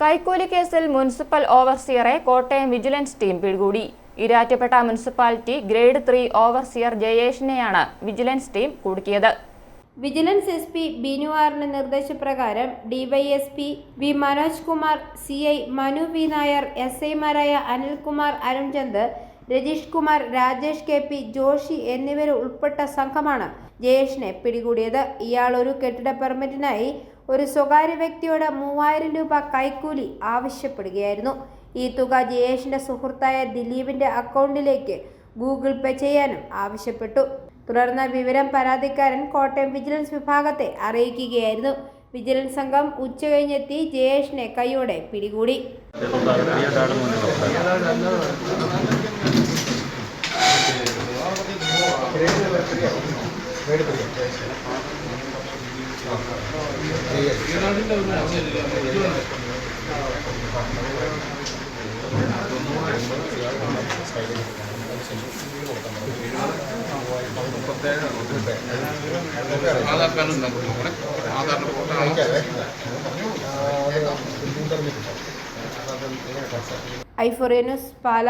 കൈക്കൂലി കേസിൽ മുനിസിപ്പൽ ഓവർസിയറെ കോട്ടയം വിജിലൻസ് ടീം പിടികൂടി. Erattupetta municipality grade three overseer ജയേഷിനെയാണ് vigilance team കുടുക്കിയത്. വിജിലൻസ് എസ് പി ബിനുവാറിന്റെ നിർദ്ദേശപ്രകാരം DYSP V Manoj Kumar C I Manu V Nair S ഐമാരായ അനിൽകുമാർ അരുൺചന്ദ് രജീഷ് കുമാർ രാജേഷ് കെ പി ജോഷി എന്നിവർ ഉൾപ്പെട്ട സംഘമാണ് ജയേഷിനെ പിടികൂടിയത്. ഇയാൾ ഒരു കെട്ടിട പെർമിറ്റിനായി ഒരു സ്വകാര്യ വ്യക്തിയോട് മൂവായിരം രൂപ കൈക്കൂലി ആവശ്യപ്പെടുകയായിരുന്നു. ഈ തുക ജയേഷിന്റെ സുഹൃത്തായ ദിലീപിന്റെ അക്കൗണ്ടിലേക്ക് ഗൂഗിൾ പേ ചെയ്യാനും ആവശ്യപ്പെട്ടു. തുടർന്ന് വിവരം പരാതിക്കാരൻ കോട്ടയം വിജിലൻസ് വിഭാഗത്തെ അറിയിക്കുകയായിരുന്നു. വിജിലൻസ് സംഘം ഉച്ചകഴിഞ്ഞെത്തി ജയേഷിനെ കൈയോടെ പിടികൂടി. ആധാർ ഐഫോറിയ ന്യൂസ് പാല